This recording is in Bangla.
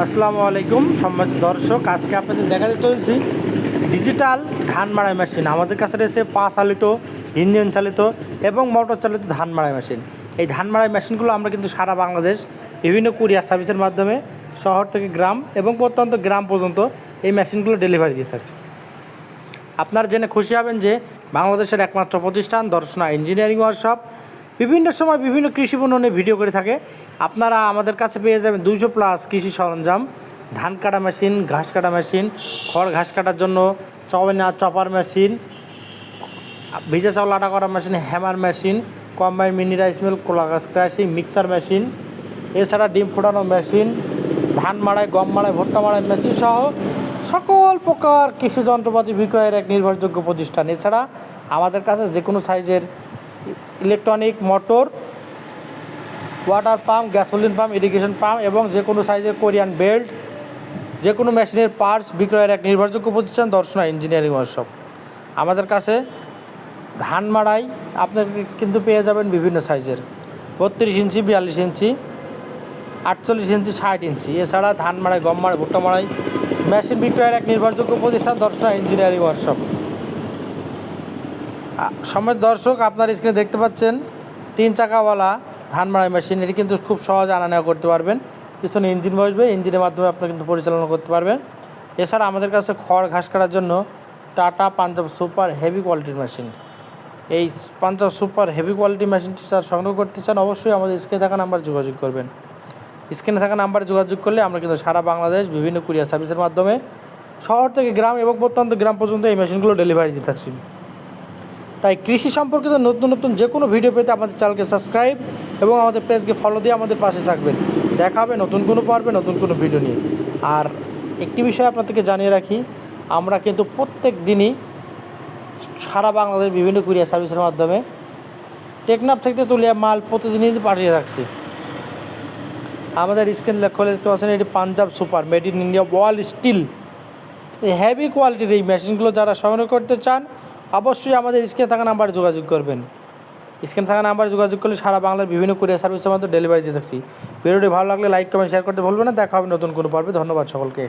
আসসালামু আলাইকুম সম্মানিত দর্শক, আজকে আপনাদের দেখাতে চলছি ডিজিটাল ধান মাড়াই মেশিন। আমাদের কাছে রয়েছে পা চালিত, ইঞ্জিন চালিত এবং মোটর চালিত ধান মাড়াই মেশিন। এই ধান মাড়াই মেশিনগুলো আমরা কিন্তু সারা বাংলাদেশ, বিভিন্ন কুরিয়ার সার্ভিসের মাধ্যমে শহর থেকে গ্রাম এবং প্রত্যন্ত গ্রাম পর্যন্ত এই মেশিনগুলো ডেলিভারি দিয়ে থাকছে। আপনারা জেনে খুশি হবেন যে বাংলাদেশের একমাত্র প্রতিষ্ঠান দর্শনা ইঞ্জিনিয়ারিং ওয়ার্কশপ। বিভিন্ন সময় বিভিন্ন কৃষি পণ্য নিয়ে ভিডিও করে থাকে। আপনারা আমাদের কাছে পেয়ে যাবেন দুইশো প্লাস কৃষি সরঞ্জাম। ধান কাটা মেশিন, ঘাস কাটা মেশিন, খড় ঘাস কাটার জন্য চবেনা চপার মেশিন, ভিজা চাউল আটা করা machine, hammer machine, combine mini rice mill, কোলা গাছ ক্রাশিং মিক্সার মেশিন, এছাড়া ডিম ফোটানো মেশিন, ধান মাড়াই, গম মাড়াই, ভুট্টা মাড়াই মেশিন সহ সকল প্রকার কৃষি যন্ত্রপাতি বিক্রয়ের এক নির্ভরযোগ্য প্রতিষ্ঠান। এছাড়া আমাদের কাছে যে কোনো সাইজের electronic, motor, water pump, gasoline pump, irrigation pump এবং যে কোনো সাইজের কোরিয়ান বেল্ট, যে কোনো মেশিনের পার্টস বিক্রয়ের এক নির্ভরযোগ্য প্রতিষ্ঠান, দর্শনা ইঞ্জিনিয়ারিং ওয়ার্কশপ। আমাদের কাছে ধান মাড়াই আপনার কিন্তু পেয়ে যাবেন বিভিন্ন সাইজের। বত্রিশ ইঞ্চি, বিয়াল্লিশ ইঞ্চি, আটচল্লিশ ইঞ্চি, ষাট ইঞ্চি। এছাড়া ধান মাড়াই, গম মাড়াই, ভুট্টা মাড়াই, মেশিন বিক্রয়ের এক নির্ভরযোগ্য প্রতিষ্ঠান, দর্শনা ইঞ্জিনিয়ারিং ওয়ার্কশপ। সময় দর্শক, আপনার স্ক্রিনে দেখতে পাচ্ছেন, তিন চাকাওয়ালা ধান মাড়াই মেশিন এটি কিন্তু খুব সহজে আনা নেওয়া করতে পারবেন। পিছনে ইঞ্জিন বসবে ইঞ্জিনের মাধ্যমে আপনি কিন্তু পরিচালনা করতে পারবেন। এছাড়া আমাদের কাছে খড় ঘাস কাটার জন্য টাটা পাঞ্জাব সুপার হেভি কোয়ালিটির মেশিন এই পাঞ্জাব সুপার হেভি কোয়ালিটি মেশিনটি স্যার সংগ্রহ করতে চান, অবশ্যই আমাদের স্ক্রিনে থাকা নাম্বার যোগাযোগ করবেন। স্ক্রিনে থাকা নাম্বারে যোগাযোগ করলে আমরা কিন্তু সারা বাংলাদেশ বিভিন্ন কুরিয়ার সার্ভিসের মাধ্যমে শহর থেকে গ্রাম এবং প্রত্যন্ত গ্রাম পর্যন্ত এই মেশিনগুলো ডেলিভারি দিয়ে থাকছি। তাই কৃষি সম্পর্কিত নতুন নতুন যে কোনো ভিডিও পেতে আমাদের চ্যানেলকে সাবস্ক্রাইব এবং আমাদের পেজকে ফলো দিয়ে আমাদের পাশে থাকবেন। দেখা হবে নতুন কোনো পর্বে, নতুন কোনো ভিডিও নিয়ে। আর একটি বিষয় আপনাদেরকে জানিয়ে রাখি, আমরা কিন্তু প্রত্যেক দিনই সারা বাংলাদেশ বিভিন্ন কুরিয়ার সার্ভিসের মাধ্যমে টেকনাফ থেকে তুলিয়া মাল প্রতিদিনই পাঠিয়ে থাকছি। আমাদের স্ক্রিন লক্ষ্য দেখতে পাচ্ছেন, এটি Punjab super made in India wall steel heavy কোয়ালিটির এই মেশিনগুলো যারা সংগ্রহ করতে চান অবশ্যই আমাদের স্ক্রিনে থাকা নাম্বারে যোগাযোগ করবেন। স্ক্রিনে থাকা নাম্বারে যোগাযোগ করলে সারা বাংলার বিভিন্ন কুরিয়ার সার্ভিসের মধ্যে ডেলিভারি দিয়ে থাকছি। ভিডিওটি ভালো লাগলে লাইক কমেন্ট শেয়ার করতে ভুলবেন না। দেখা হবে নতুন কোনো পর্বে। ধন্যবাদ সকলকে।